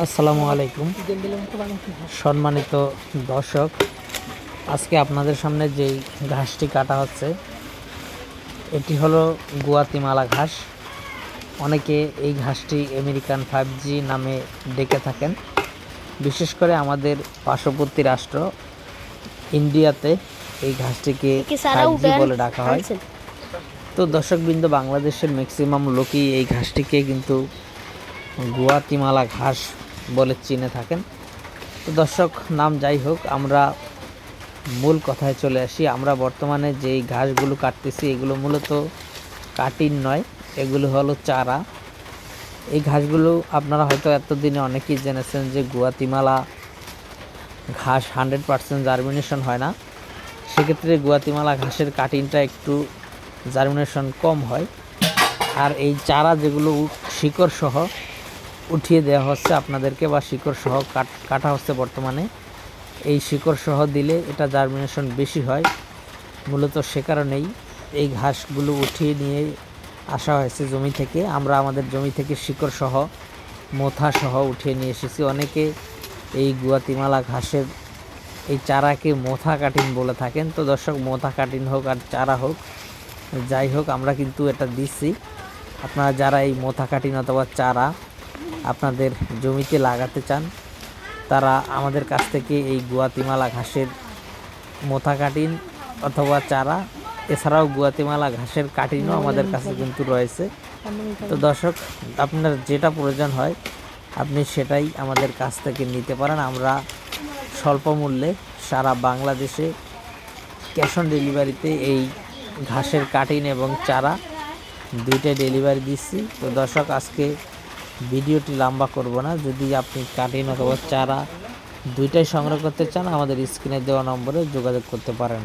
আসসালামু আলাইকুম। সম্মানিত দর্শক আজকে আপনাদের সামনে যেই ঘাসটি কাটা হচ্ছে এটি হলো গুয়াতিমালা ঘাস। অনেকে এই ঘাসটি আমেরিকান ফাইভ জি নামে ডেকে থাকেন। বিশেষ করে আমাদের পার্শ্ববর্তী রাষ্ট্র ইন্ডিয়াতে এই ঘাসটিকে বলে ডাকা হয়। তো দর্শকবৃন্দ বাংলাদেশের ম্যাক্সিমাম লোকই এই ঘাসটিকে কিন্তু গুয়াতিমালা ঘাস বলে চিনে থাকেন। তো দর্শক, নাম যাই হোক, আমরা মূল কথায় চলে আসি। আমরা বর্তমানে যেই ঘাসগুলো কাটতেছি, এগুলো মূলত কাটিন নয়, এগুলো হলো চারা। এই ঘাসগুলো আপনারা হয়তো এতদিনে অনেকেই জেনেছেন যে গুয়াতিমালা ঘাস হান্ড্রেড পার্সেন্ট জার্মিনেশন হয় না। সেক্ষেত্রে গুয়াতিমালা ঘাসের কাটিংটা একটু জার্মিনেশন কম হয়। আর এই চারা যেগুলো শিকড় সহ উঠিয়ে দেওয়া হচ্ছে আপনাদেরকে বা শিকড় সহ কাট হচ্ছে বর্তমানে। এই শিকড় সহ দিলে এটা জার্মিনেশন বেশি হয়। মূলত সে কারণেই এই ঘাসগুলো উঠিয়ে নিয়ে আসা হয়েছে জমি থেকে। আমরা আমাদের জমি থেকে শিকড় সহ, মোথা সহ উঠিয়ে নিয়ে এসেছি। অনেকে এই গুয়াতিমালা ঘাসের এই চারাকে মোথা কাটিন বলে থাকেন। তো দর্শক, মোথা কাটিন হোক আর চারা হোক, যাই হোক, আমরা কিন্তু এটা দিচ্ছি। আপনারা যারা এই মোথা কাটিন অথবা চারা আপনাদের জমিতে লাগাতে চান, তারা আমাদের কাছ থেকে এই গুয়াতিমালা ঘাসের মোথা কাটিন অথবা চারা, এছাড়াও গুয়াতিমালা ঘাসের কাটিনও আমাদের কাছে কিন্তু রয়েছে। তো দর্শক, আপনার যেটা প্রয়োজন হয়, আপনি সেটাই আমাদের কাছ থেকে নিতে পারেন। আমরা স্বল্প মূল্যে সারা বাংলাদেশে ক্যাশ অন ডেলিভারিতে এই ঘাসের কাটিন এবং চারা দুইটা ডেলিভারি দিচ্ছি। তো দর্শক, আজকে ভিডিওটি লম্বা করব না। যদি আপনি কাটিন অথবা চারা দুইটাই সংগ্রহ করতে চান, আমাদের স্ক্রিনে দেওয়া নম্বরে যোগাযোগ করতে পারেন।